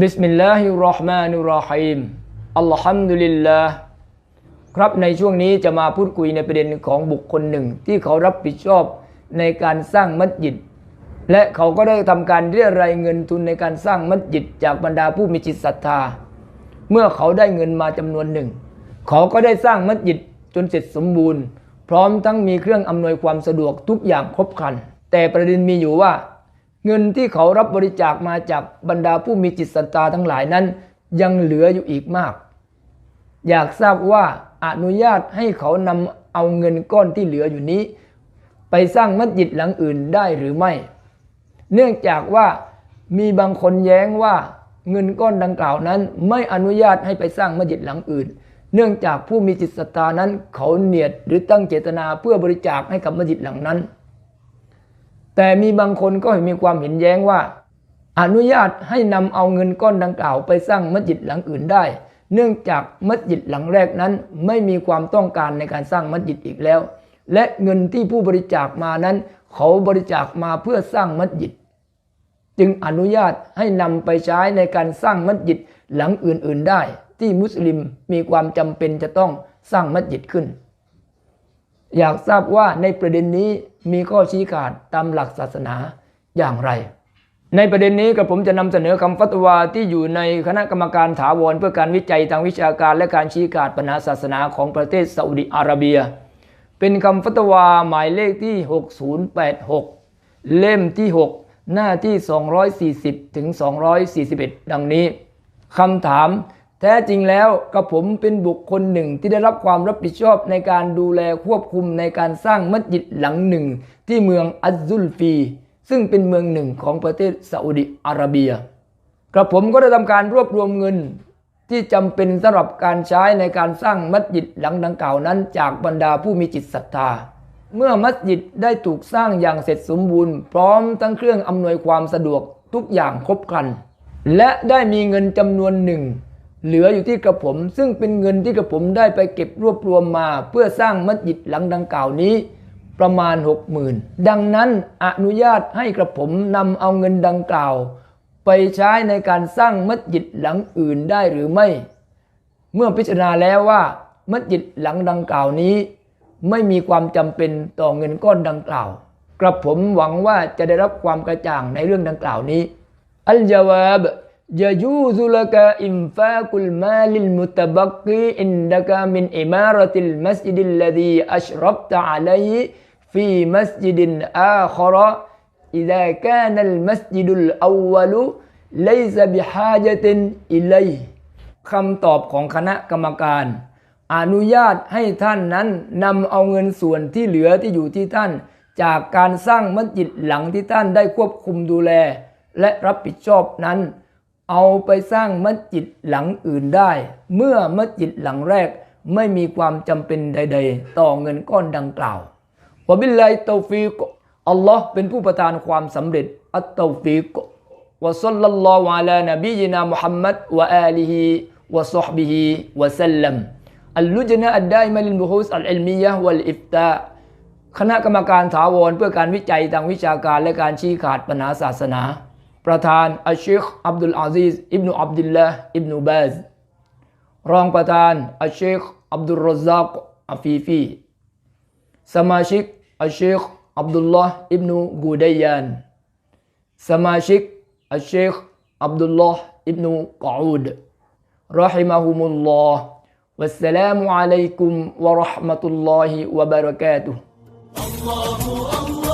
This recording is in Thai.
บิสมิลลาฮิรราะห์มานุรราะฮีมอัลฮัมดุลิลลาห์ครับในช่วงนี้จะมาพูดคุยในประเด็นของบุคคลหนึ่ง ที่เขารับผิดชอบในการสร้างมัสยิด และเขาก็ได้ทำการเรียรายเงินทุนในการสร้างมัสยิด จากบรรดาผู้มีจิตศรัทธา เมื่อเขาได้เงินมาจำนวนหนึ่ง เขาก็ได้สร้างมัสยิดจนเสร็จสมบูรณ์ พร้อมทั้งมีเครื่องอำนวยความสะดวกทุกอย่างครบครัน แต่ประเด็นมีอยู่ว่า เงินที่เขารับบริจาคมาจากบรรดาผู้มีจิตศรัทธาทั้งหลายนั้น ยังเหลืออยู่อีกมาก อยากทราบว่าอนุญาตให้เขานำเอาเงินก้อนที่เหลืออยู่นี้ ไปสร้างมัสยิดหลังอื่นได้หรือไม่ เนื่องจากว่ามีบางคนแย้งว่าเงินก้อนดังกล่าวนั้น ไม่อนุญาตให้ไปสร้างมัสยิดหลังอื่น เนื่องจากผู้มีจิตศรัทธานั้น เขาเนียดหรือตั้งเจตนาเพื่อบริจาคให้กับมัสยิดหลังนั้น แต่มีบางคนก็มีความเห็นแย้งว่า อนุญาตให้นำเอาเงินก้อนดังกล่าวไปสร้างมัสยิดหลังอื่นได้ เนื่องจากมัสยิดหลังแรกนั้น ไม่มีความต้องการในการสร้างมัสยิดอีกแล้ว และเงินที่ผู้บริจาคมานั้น เขาบริจาคมาเพื่อสร้างมัสยิดจึงอนุญาตให้นำไปใช้ในการสร้างมัสยิดหลังอื่นๆได้ ที่มุสลิมมีความจำเป็นจะต้องสร้างมัสยิดขึ้น อยากทราบว่าในประเด็นนี้มีข้อชี้ขาดตามหลักศาสนาอย่างไร ในประเด็นนี้กระผมจะนำเสนอคำฟัตวาที่อยู่ในคณะกรรมการถาวรเพื่อการวิจัยทางวิชาการและการชี้ขาดปัญหาศาสนาของประเทศซาอุดิอาระเบีย เป็นคำฟัตวาหมายเลขที่ 6086 เล่มที่ 6 หน้าที่ 240ถึง241 ดังนี้คำถาม แท้จริงแล้วกระผมเป็นบุคคลหนึ่งที่ได้รับความรับผิดชอบในการดูแลควบคุมในการสร้างมัสยิดหลังหนึ่ง ที่เมืองอัซซุลฟี ซึ่งเป็นเมืองหนึ่งของประเทศซาอุดิอาระเบีย กระผมก็ได้ทำการรวบรวมเงินที่จำเป็นสำหรับการใช้ในการสร้างมัสยิดหลังดังกล่าวนั้น จากบรรดาผู้มีจิตศรัทธา เมื่อมัสยิดได้ถูกสร้างอย่างเสร็จสมบูรณ์ พร้อมทั้งเครื่องอำนวยความสะดวกทุกอย่างครบครัน และได้มีเงินจำนวนหนึ่ง เหลืออยู่ที่กระผม ซึ่งเป็นเงินที่กระผมได้ไปเก็บรวบรวมมา เพื่อสร้างมัสยิดหลังดังกล่าวนี้ ประมาณหกหมื่นดังนั้นอนุญาตให้กระผมนำเอาเงินดังกล่าว ไปใช้ในการสร้างมัสยิดหลังอื่นได้หรือไม่ เมื่อพิจารณาแล้วว่า มัสยิดหลังดังกล่าวนี้ ไม่มีความจำเป็นต่อเงินก้อนดังกล่าว กระผมหวังว่าจะได้รับความกระจ่างในเรื่องดังกล่าวนี้อัลจาวาบ يجوز لك إنفاق المال المتبقي عندك من إمارة المسجد الذي أشرفت عليه في مسجد آخر إذا كان المسجد الأول ليس بحاجة إليه คำตอบของคณะกรรมการ อนุญาตให้ท่านนั้นนำเอาเงินส่วนที่เหลือที่อยู่ที่ท่าน จากการสร้างมัสยิดหลังที่ท่านได้ควบคุมดูแล และรับผิดชอบนั้น เอาไปสร้างมัสยิดหลังอื่นได้ เมื่อมัสยิดหลังแรกไม่มีความจำเป็นใด ๆ ต่อเงินก้อนดังกล่าววะบิลลาฮิตอฟีกอัลลอฮ์เป็นผู้ประทานความสำเร็จ อัตตอฟีกวะซัลลัลลอฮุอะลานบียนามุฮัมมัดวะอาลีฮิวะซอฮบิฮิวะซัลลัมอัลลุจนะอัดไดมะลิลบุฮูสอัลอิลมียะวัลอิฟตาคณะกรรมการถาวรเพื่อการวิจัยทางวิชาการและการชี้ขาดปัญหาศาสนา ประธานอัชชิคอับดุลอาซิซอิบนุอับดุลละอิบนุบาซรองประธานอัชชิคอับดุลรซักอาฟีฟี สมาชิกอัชชิคอับดุลลอฮ์อิบนุกูดัยยานสมาชิกอัชชิคอับดุลลอฮ์อิบนุกออูดรหิมะฮุมุลลอฮ์วัสสลามุอะลัยกุมวะเราะห์มะตุลลอฮิวะบะเราะกาตุฮ์ الله الله